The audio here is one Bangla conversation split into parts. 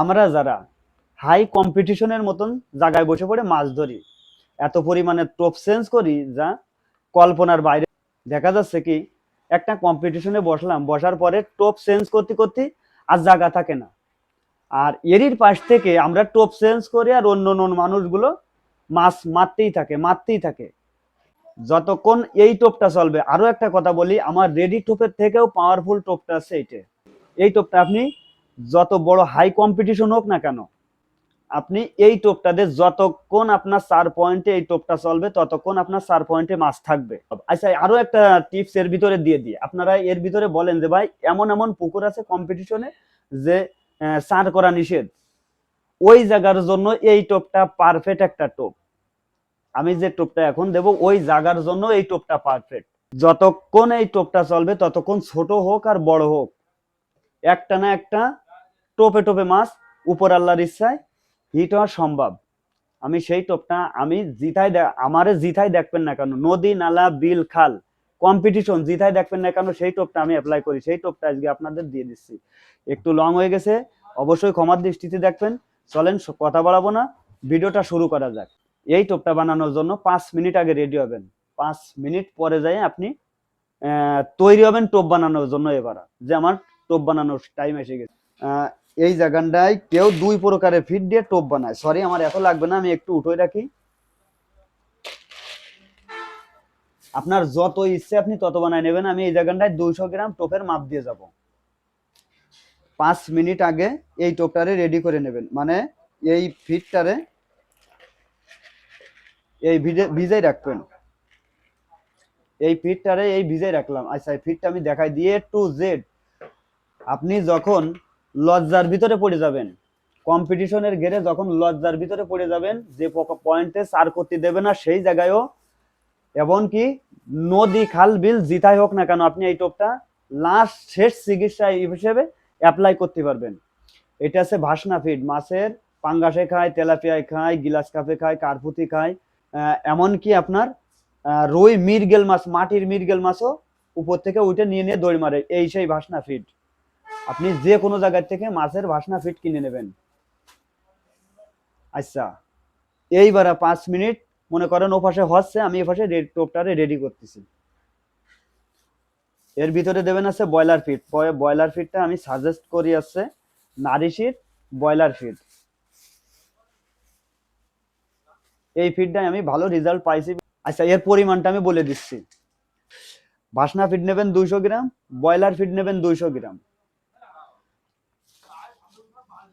আমরা যারা হাই কম্পিটিশনের মতন জায়গায় বসে পড়ে মাছ ধরি, এত পরিমাণে টোপ চেঞ্জ করি যা কল্পনার বাইরে দেখা যাচ্ছে কি, একটা কম্পিটিশনে বসলাম, বসার পরে টোপ চেঞ্জ করতে করতে আর জায়গা থাকে না। আর এরির পাশ থেকে আমরা টোপ চেঞ্জ করি আর অন্য অন্য মানুষগুলো মাছ মারতেই থাকে মারতেই থাকে। যতক্ষণ এই টোপটা চলবে আরও একটা কথা বলি, আমার রেডি টোপের থেকেও পাওয়ারফুল টোপটা আছে এইটা। এই টোপটা আপনি যত বড় হাই কম্পিটিশন হোক না কেন, আপনি এই টোপটা দিয়ে যতক্ষণ আপনার চার পয়েন্টে এই টোপটা চলবে, ততক্ষণ আপনার চার পয়েন্টে মাছ থাকবে। আচ্ছা আরও একটা টিপস এর ভিতরে দিয়ে দিই। আপনারা এর ভিতরে বলেন যে, ভাই, এমন এমন পুকুর আছে কম্পিটিশনে যে চার করা নিষেধ। ওই জায়গার জন্য এই টোপটা পারফেক্ট একটা টোপ। আমি যে টোপটা এখন দেব, ওই জায়গার জন্য এই টোপটা পারফেক্ট যতক্ষণ এই টোপটা চলবে, ততক্ষণ ছোট হোক আর বড় হোক। একটা না একটা টোপে টোপে মাছ, উপর আল্লাহর ইচ্ছায়, হিট হওয়া সম্ভব। আমি সেই টোপটা, আমি দে- আমারে জিতাই দেখবেন না কেন, নদী, নালা, বিল, খাল কম্পিটিশন জিতাই দেখবেন না কেন, সেই টোপটা আমি অ্যাপ্লাই করি। সেই টোপটা আজকে আপনাদের দিয়ে দিচ্ছি। একটু লং হয়ে গেছে, অবশ্যই ক্ষমার দৃষ্টিতে দেখবেন। চলেন কথা বাড়াবো না। ভিডিওটা শুরু করা যাক। এই টোপটা বানানোর জন্য পাঁচ মিনিট আগে রেডি হবেন। পাঁচ মিনিট পরে যাই আপনি তৈরি হবেন টোপ বানানোর জন্য এবার। যে আমার টোপ বানানোর টাইম এসে গেছে। এই জায়গাটায় কেউ দুই প্রকারের ফিট দিয়ে টোপ বানায়। সরি আমার এত লাগবে না, আমি একটু উঠে রাখি। আপনার যত ইচ্ছে আপনি তত বানায় নেবেন, আমি এই জায়গাটায় দুইশো গ্রাম টোপের মাপ দিয়ে যাব। পাঁচ মিনিট আগে এই টোপটারে রেডি করে নেবেন। মানে এই ফিটটারে এই ভিজে- ভিজাই রাখবেন। এই ফিটটারে এই ভিজাই রাখলাম। আচ্ছা এই ফিটটা আমি দেখাই দিয়ে টু জেড আপনি যখন লজ্জার ভিতরে পড়ে যাবেন। কম্পিটিশনের ঘেরে যখন লজ্জার ভিতরে পড়ে যাবেন, যে পয়েন্টে সার করতে দেবে না, সেই জায়গায়ও এমনকি নদী, খাল, বিল জিতাই হোক না কেন, আপনি এই টোপটা লাস্ট শেষ চিকিৎসা হিসেবে অ্যাপ্লাই করতে পারবেন। এটা আছে ভাসনা ফিড মাছের পাঙ্গাসে খায়, তেলাপিয়ায় খায়, গিলাস কাপে খায় কার্পুতি খায় এমনকি আপনার রুই মিরগেল মাছ, মাটির মিরগেল মাছও উপর থেকে উঠে নিয়ে নিয়ে দৌড় মারে, এই সেই ভাসনা ফিড আপনি যে কোনো জায়গা থেকে মাছের ভাসনা ফিট কিনে নেবেন। আচ্ছা এইবার পাঁচ মিনিট, মনে করেন ও পাশে হচ্ছে, আমি এ পাশে টোপটারে রেডি করতেছি। এর ভিতরে দেবেন আছে ব্রয়লার ফিট। ব্রয়লার ফিটটা আমি সাজেস্ট করি আছে নারী ফিট, ব্রয়লার ফিট। এই ফিটটাই আমি ভালো রেজাল্ট পাইছি। আচ্ছা এর পরিমাণটা আমি বলে দিচ্ছি। ভাসনা ফিট নেবেন দুইশো গ্রাম, ব্রয়লার ফিট নেবেন দুইশো গ্রাম।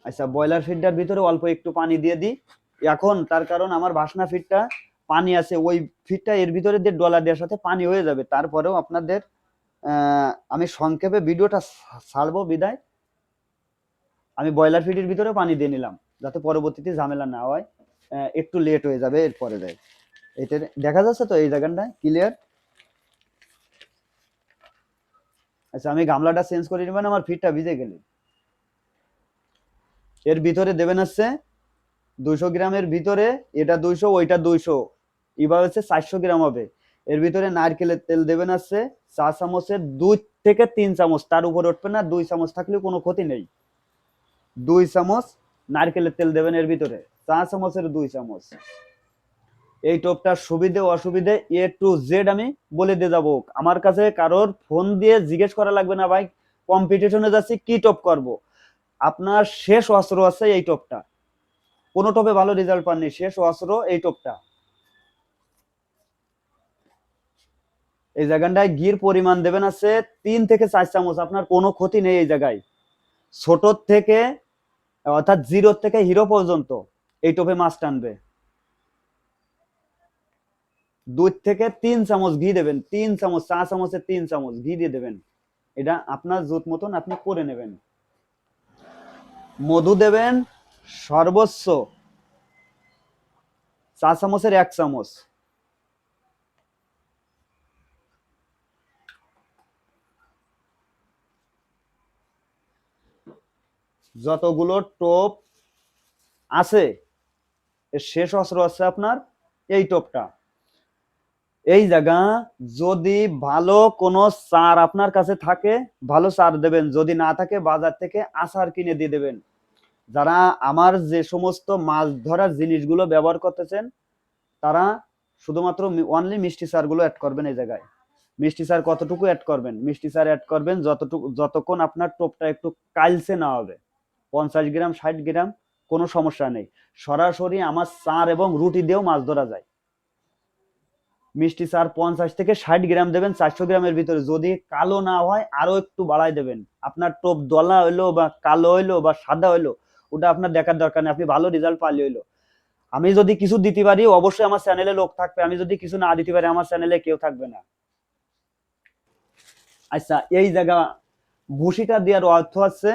আচ্ছা ব্রয়লার ফিডটার ভিতরে অল্প একটু পানি দিয়ে দিই। এখন তার কারণ আমার ভাসনা ফিডটা পানি আছে, ওই ফিডটা এর ভিতরে দিয়ে ডলার দেওয়ার সাথে পানি হয়ে যাবে। তারপরেও আপনাদের আমি সংক্ষেপে ভিডিওটা ছাড়বো বিদায়। আমি ব্রয়লার ফিডের ভিতরে পানি দিয়ে নিলাম, যাতে পরবর্তীতে ঝামেলা না হয়। একটু লেট হয়ে যাবে, এরপরে দেয় এটা দেখা যাচ্ছে তো এই জায়গাটায় ক্লিয়ার আচ্ছা আমি গামলাটা চেঞ্জ করে নেবেন, আমার ফিটটা ভিজে গেলে। এর ভিতরে দেবেন হচ্ছে দুইশো গ্রামের ভিতরে এটা দুইশো, ওইটা দুইশো। এবার হচ্ছে চারশো গ্রাম হবে। এর ভিতরে নারকেলের তেল দেবেন হচ্ছে চা চামচের দুই থেকে তিন চামচ। তার উপর উঠবে না, দুই চামচ থাকলেও কোনো ক্ষতি নেই। দুই চামচ নারকেলের তেল দেবেন এর ভিতরে। চা চামচের দুই চামচ। এই টোপটার সুবিধে, অসুবিধে এ টু জেড আমি বলে দিয়ে যাব। আমার কাছে কারোর ফোন দিয়ে জিজ্ঞেস করা লাগবে না ভাই। কম্পিটিশনে যাচ্ছি, কি টপ করব? আপনার শেষ অস্ত্র আছে এই টপটা। কোনো টপে ভালো রেজাল্ট পাননি, শেষ অস্ত্র এই টপটা। এই জায়গাটায় গির পরিমাণ দেবেন আছে তিন থেকে চার চামচ, আপনার কোনো ক্ষতি নেই এই জায়গায়। ছোট থেকে, অর্থাৎ জিরো থেকে হিরো পর্যন্ত এই টোপে মাছ টানবে। দুই থেকে তিন চামচ ঘি দেবেন, তিন চামচ চা চামচের তিন চামচ ঘি দিয়ে দেবেন। এটা আপনার জুত মতন আপনি করে নেবেন। মধু দেবেন সর্বোচ্চ চা চামচের এক চামচ। যতগুলো টোপ আছে শেষ অস্ত্র আছে আপনার, এই টোপটা। এই জায়গা, যদি ভালো কোনো সার আপনার কাছে থাকে, ভালো সার দেবেন। যদি না থাকে, বাজার থেকে আচার কিনে দিয়ে দেবেন। যারা আমার যে সমস্ত মাছ ধরার জিনিসগুলো ব্যবহার করতেছেন, তারা শুধুমাত্র অনলি মিষ্টি সারগুলো অ্যাড করবেন এই জায়গায়। মিষ্টি সার কতটুকু অ্যাড করবেন? মিষ্টি সার অ্যাড করবেন যতটুকু, যতক্ষণ আপনার টোপটা একটু কালসে না হবে। পঞ্চাশ গ্রাম, ষাট গ্রাম, কোনো সমস্যা নেই। সরাসরি আমার সার এবং রুটি দিয়েও মাছ ধরা যায়। মিষ্টি চার পঞ্চাশ থেকে ষাট গ্রাম দেবেন, চারশো গ্রামের ভিতরে। যদি কালো না হয় আরও একটু বাড়াই দেবেন। আপনার টোপ দলা হইল বা কালো হইল বা সাদা হইল, ওটা আপনার দেখার দরকার নেই। আপনি ভালো রেজাল্ট পাইলে হইল। আমি যদি কিছু দিতে পারি, অবশ্যই আমার চ্যানেলে লোক থাকবে। আমি যদি কিছু না দিতে পারি, আমার চ্যানেলে কেউ থাকবে না। আচ্ছা এই জায়গা ভুসিটা দেওয়ার অর্থ আছে,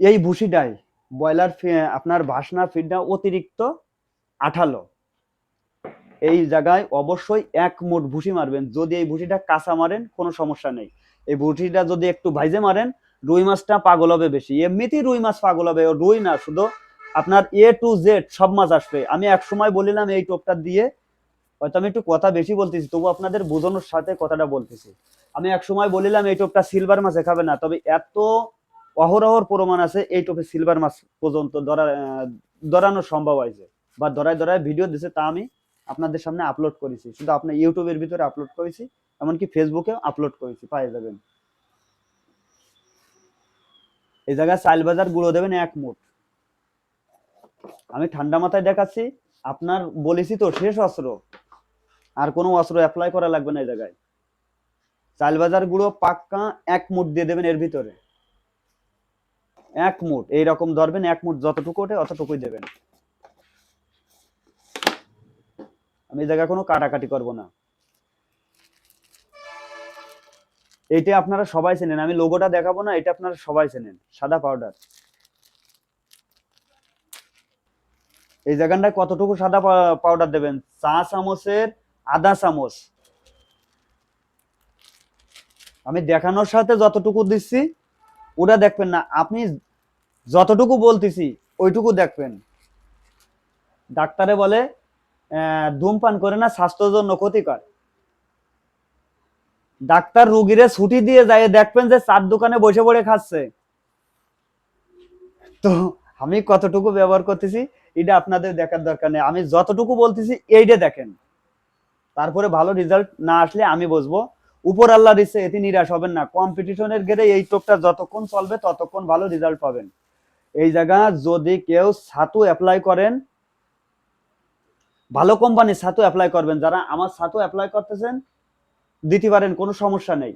এই ভুসিটাই ব্রয়লার আপনার ভাসনা ফিডটা অতিরিক্ত আঠালো। এই জায়গায় অবশ্যই এক মুঠ ভুসি মারবেন। যদি এই ভুসিটা কাঁচা মারেন, কোনো সমস্যা নেই। এই ভুসিটা যদি একটু ভাইজে মারেন, রুই মাছটা পাগল হবে বেশি। এমনিতেই রুই মাছ পাগল হবে রুই না, শুধু আপনার এ টু জেড সব মাছ আসবে। আমি এক সময় বলিলাম এই টোপটা দিয়ে, হয়তো আমি একটু কথা বেশি বলতেছি, তবু আপনাদের বোঝানোর সাথে কথাটা বলতেছি। আমি এক সময় বলিলাম এই টোপটা সিলভার মাছে খাবে না, তবে এত অহরহর প্রমাণ আছে এই টোপে সিলভার মাছ পর্যন্ত ধরা ধরানো সম্ভব হয়েছে বা ধরায় ধরায় ভিডিও দিছে তা আমি আপনাদের সামনে আপলোড করেছি। শুধু আপনার ইউটিউবের ভিতরে আপলোড করেছি, এমনকি ফেসবুকেও আপলোড করেছি পাই যাবেন। এই জায়গায় চাইল বাজার গুঁড়ো দেবেন এক মুঠ। আমি ঠান্ডা মাথায় দেখাচ্ছি, আপনার বলেছি তো, শেষ অস্ত্র। আর কোনো অস্ত্র অ্যাপ্লাই করা লাগবে না এই জায়গায়। চাল বাজার গুঁড়ো পাক্কা এক মুঠ দিয়ে দেবেন এর ভিতরে। এক মুঠ, এইরকম ধরবেন, এক মুঠ যতটুকু ওঠে অতটুকুই দেবেন। আমি এই জায়গায় কোনো কাটাকাটি করব না। এইটা আপনারা সবাই চেনেন। আমি লোগোটা দেখাবো না, এটা আপনারা সবাই চেনেন। সাদা পাউডার এই জায়গাটায় কতটুকু সাদা পাউডার দেবেন? চা চামচের আধা চামচ। আমি দেখানোর সাথে যতটুকু দিচ্ছি, ওটা দেখবেন না। আপনি যতটুকু বলতেছি, ওইটুকু দেখবেন। ডাক্তারে বলে ধূমপান করে না স্বাস্থ্যের জন্য ক্ষতিকর। ডাক্তার রুগীরে ছুটি দিয়ে যায়, দেখবেন যে চার দোকানে বসে পড়ে খাচ্ছে। তো আমি কতটুকু ব্যবহার করতেছি, এটা আপনাদের দেখার দরকার নেই। আমি যতটুকু বলতেছি, এইটা দেখেন। তারপরে ভালো রেজাল্ট না আসলে আমি বসবো। উপর আল্লাহ দিচ্ছে এতে নিরাশ হবেন না। কম্পিটিশনের গেলে এই টোপটা যতক্ষণ চলবে, ততক্ষণ ভালো রেজাল্ট পাবেন। এই জায়গা যদি কেউ ছাতু অ্যাপ্লাই করেন ভালো কোম্পানির ছাতু অ্যাপ্লাই করবেন। যারা আমার ছাতু অ্যাপ্লাই করতেছেন, দিতে পারেন, কোনো সমস্যা নেই।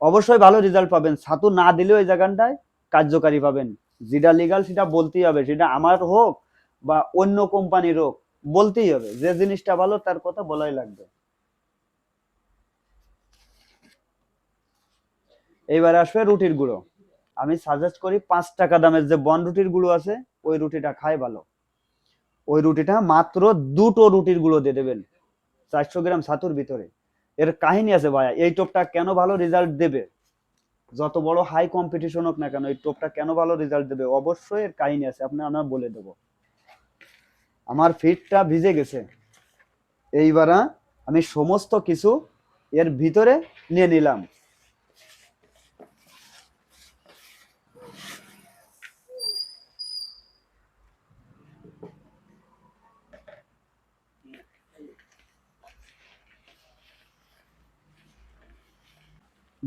অবশ্যই ভালো রেজাল্ট পাবেন। ছাতু না দিলেও এই জায়গাটায় কার্যকারী পাবেন। যেটা লিগাল সেটা বলতেই হবে। সেটা আমার হোক বা অন্য কোম্পানির হোক, বলতেই হবে। যে জিনিসটা ভালো, তার কথা বলাই লাগবে। এইবার আসবে রুটির গুঁড়ো। আমি সাজেস্ট করি পাঁচ টাকা দামের যে বন রুটির গুঁড়ো আছে, ওই রুটিটা খাই ভালো। ওই রুটিটা মাত্র দুটো রুটির গুঁড়ো দিয়ে দেবেন। চারশো গ্রাম ছাতুর ভিতরে। এর কাহিনী আছে ভাইয়া, এই টোপটা কেন ভালো রেজাল্ট দেবে? যত বড় হাই কম্পিটিশন হোক না কেন, এই টোপটা কেন ভালো রেজাল্ট দেবে? অবশ্যই এর কাহিনী আছে, আপনি আমরা বলে দেবো। আমার ফিটটা ভিজে গেছে। এইবার আমি সমস্ত কিছু এর ভিতরে নিয়ে নিলাম।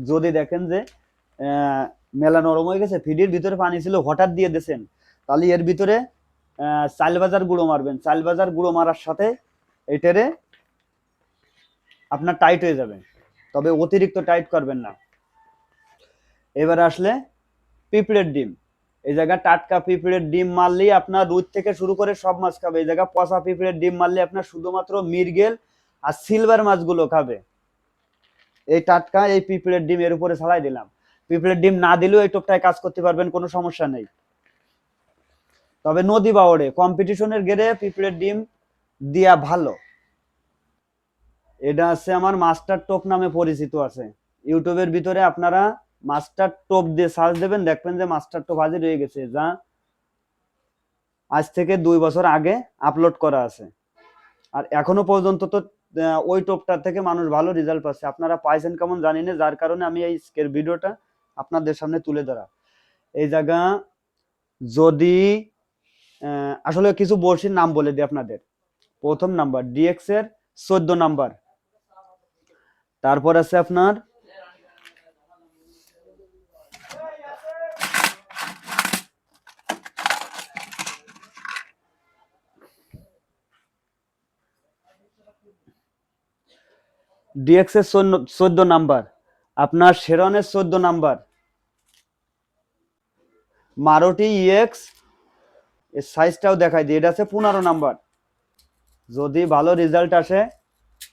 যদি দেখেন যে মেলা নরম হয়ে গেছে, ফিডির ভিতরে পানি ছিল, হঠাৎ দিয়ে দিয়েছেন তাহলে এর ভিতরে চাল বাজার গুঁড়ো মারবেন। চাল বাজার গুঁড়ো মারার সাথে এটারে আপনার টাইট হয়ে যাবে। তবে অতিরিক্ত টাইট করবেন না। এবার আসলে পিঁপড়ের ডিম। এই জায়গায় টাটকা পিঁপড়ের ডিম মারলেই আপনার রুদ থেকে শুরু করে সব মাছ খাবে। এই জায়গায় পচা পিঁপড়ের ডিম মারলে আপনার শুধুমাত্র মিরগেল আর সিলভার মাছগুলো খাবে। এই টাটকা, এই পিঁপড়ের ডিম এর উপরে ছাড়াই দিলাম। পিঁপড়ের ডিম না দিলেও এই টোপটায় কাজ করতে পারবেন, কোনো সমস্যা নেই। তবে নদী বাওড়ে কম্পিটিশনের গেড়ে পিঁপড়ের ডিম দিয়া ভালো। এটা আছে আমার মাস্টার টোপ নামে পরিচিত আছে। ইউটিউবের ভিতরে আপনারা মাস্টার টোপ দিয়ে সার্চ দেবেন, দেখবেন যে মাস্টার টোপ হাজির হয়ে গেছে, যা আজ থেকে দুই বছর আগে আপলোড করা আছে। আর এখনও পর্যন্ত তো ওই টোপটার থেকে মানুষ ভালো রেজাল্ট পাচ্ছে। আপনারা পাইছেন কেমন জানি না, যার কারণে আমি এই ভিডিওটা আপনাদের সামনে তুলে ধরা। এই জায়গা, যদি আসলে কিছু বড়শির নাম বলে দিই আপনাদের। প্রথম নাম্বার ডিএক্স এর চোদ্দ নাম্বার। তারপর আছে আপনার ডিএক্স এর চোদ্দ নাম্বার। আপনার শেরনের চোদ্দ নাম্বার। মারুতি ইএক্স এর সাইজটাও দেখাই দিই। এটা আছে পনেরো নাম্বার। যদি ভালো রেজাল্ট আসে,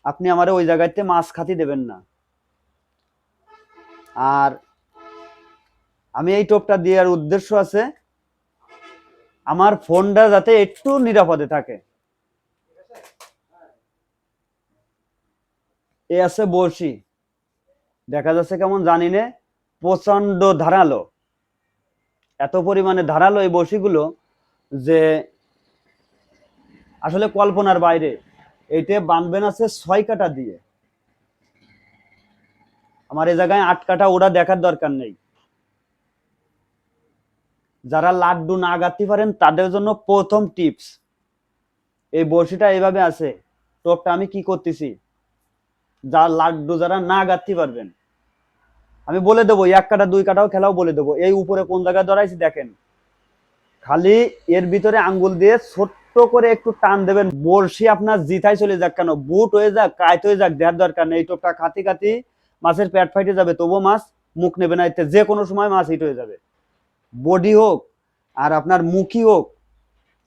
আপনি আমার ওই জায়গাতে মাছ খাতি দেবেন না। আর আমি এই টোপটা দেওয়ার উদ্দেশ্য আছে, আমার ফোনটা যাতে একটু নিরাপদে থাকে। এ আছে বড়শি। দেখা যাচ্ছে কেমন জানি নে প্রচণ্ড ধারালো। এত পরিমাণে ধারালো এই বড়শিগুলো যে আসলে কল্পনার বাইরে। এইটা বানবেন আছে ছয় কাটা দিয়ে। আমার এই জায়গায় আট কাটা ওরা দেখার দরকার নেই। যারা লাড্ডু না গাঁথতে পারেন, তাদের জন্য প্রথম টিপস। এই বড়শিটা এইভাবে আছে। টোপটা আমি কি করতেছি? যা লাড্ডু যারা না গাঁথতে পারবেন। আমি বলে দেবো, এক কাটা, দুই কাটাও খেলাও বলে দেবো। এই উপরে কোন জায়গায় ধরাইছি দেখেন। খালি এর ভিতরে আঙ্গুল দিয়ে ছোট্ট করে একটু টান দেবেন। বড়শি আপনার জিথাই চলে যাক কেন? বুট হয়ে যাক কায়ত হয়ে যাক, দেওয়ার দরকার নেই। টোপটা খাতি খাতি মাছের পেট ফাইটে যাবে, তবুও মাছ মুখ নেবে না। এতে যে কোনো সময় মাছ হিট হয়ে যাবে। বডি হোক, আর আপনার মুখই হোক,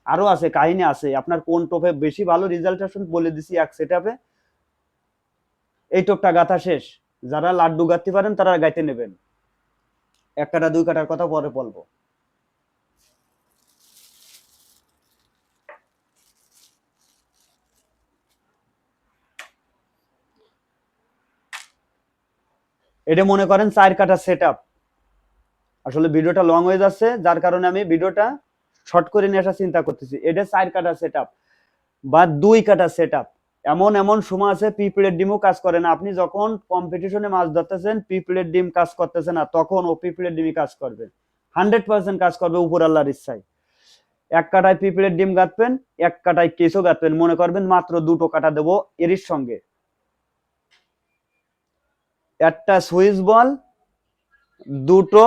আরও আছে, কাহিনী আছে। আপনার কোন টোপে বেশি ভালো রেজাল্ট আসুন বলে দিছি এক সেটআপে এই টোপটা গাথা শেষ। যারা লাড্ডু গাঁথতে পারেন, তারা গাইতে নেবেন। এক কাটা দুই কাটার কথা পরে বলব। এটা মনে করেন চার কাটা সেট আসলে ভিডিওটা লং হয়ে যাচ্ছে, যার কারণে আমি ভিডিওটা শর্ট করে নিয়ে আসার চিন্তা করতেছি। এটা চার কাটা সেট বা দুই কাটা সেট এমন এমন সময় আছে, পিঁপড়ের ডিমও কাজ করে না। আপনি যখন কম্পিটিশনে মাছ ধরতেছেন, পিঁপড়ের ডিম কাজ করতেছে না, তখন ও পিঁপড়ের ডিমই কাজ করবে। হান্ড্রেড পার্সেন্ট কাজ করবে উপর আল্লাহর ইচ্ছায়। এক কাটায় পিঁপড়ের ডিম গাঁথবেন এক কাটায় কেঁচো গাঁথবেন মনে করবেন মাত্র দুটো কাটা দেবো এরির সঙ্গে। একটা সুইচ বল, দুটো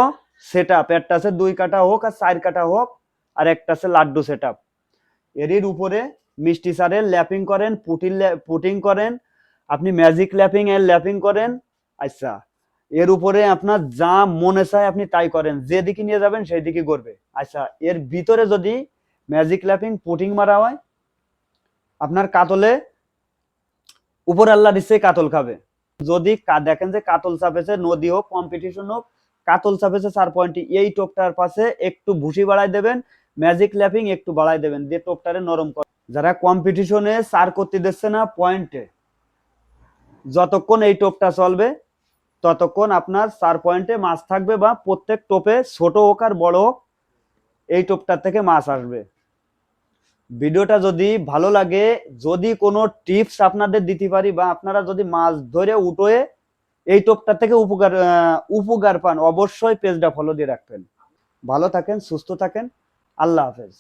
সেট আপ একটা আছে দুই কাটা হোক আর চার কাটা হোক, আর একটা আছে লাড্ডু সেট আপ এরির উপরে মিষ্টি সারের ল্যাপিং করেন, পুটির পুটিং করেন, আপনি ম্যাজিক ল্যাপিং এর ল্যাপিং করেন আচ্ছা এর উপরে আপনার যা মনে চায় আপনি তাই করেন যেদিকে নিয়ে যাবেন সেই দিকে করবে আচ্ছা এর ভিতরে যদি ম্যাজিক ল্যাপিং পুটিং মারা হয়, আপনার কাতলে, উপর আল্লাহ দিচ্ছে কাতল খাবে। যদি দেখেন যে কাতল চাপেছে, নদী হোক কম্পিটিশন হোক, কাতল চাপেছে চার পয়েন্ট এই টোপটার পাশে একটু ভুসি বাড়াই দেবেন ম্যাজিক ল্যাপিং একটু বাড়াই দেবেন, দিয়ে টোপটারে নরম করে যারা কম্পিটিশনে সার করতে দিচ্ছে না পয়েন্টে যতক্ষণ এই টোপটা চলবে, ততক্ষণ আপনার চার পয়েন্টে মাছ থাকবে বা প্রত্যেক টোপে ছোট হোক আর বড় হোক, এই টোপটার থেকে মাছ আসবে। ভিডিওটা যদি ভালো লাগে, যদি কোনো টিপস আপনাদের দিতে পারি বা আপনারা যদি মাছ ধরে উঠোয়ে এই টোপটা থেকে উপকার উপকার পান, অবশ্যই পেজটা ফলো দিয়ে রাখবেন। ভালো থাকেন, সুস্থ থাকেন। আল্লাহ হাফেজ।